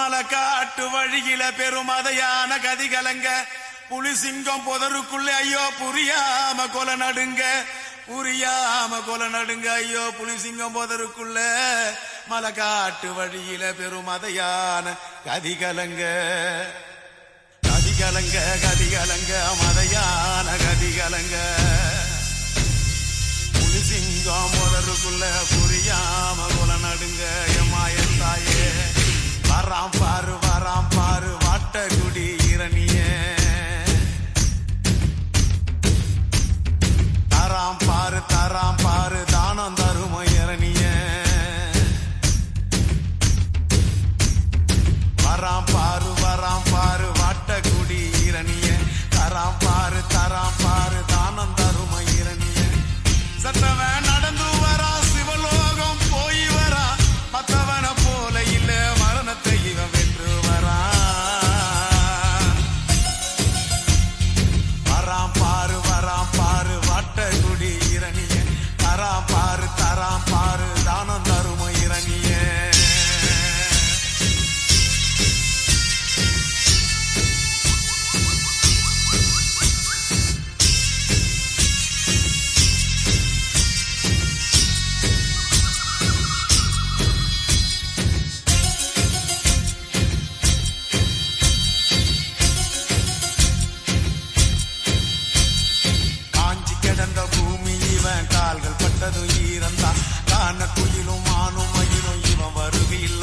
மலக்காட்டு வழியில பெருமதையான கதி கலங்க புலி சிங்கம் புதருக்குள்ளே ஐயோ புரியாம கொல நடுங்க. புரியாம கொல நடுங்க ஐயோ புலி சிங்கம் புதருக்குள்ள. மலக்காட்டு வழியில பெருமதையான கதி கலங்க கதி கலங்க கதி கலங்க மதையான கதி கலங்க புலி சிங்கம் புதருக்குள்ள புரியாம கொலை நடுங்க. காண குயிலும் மானும் மயிலும் இவன் வருகையில்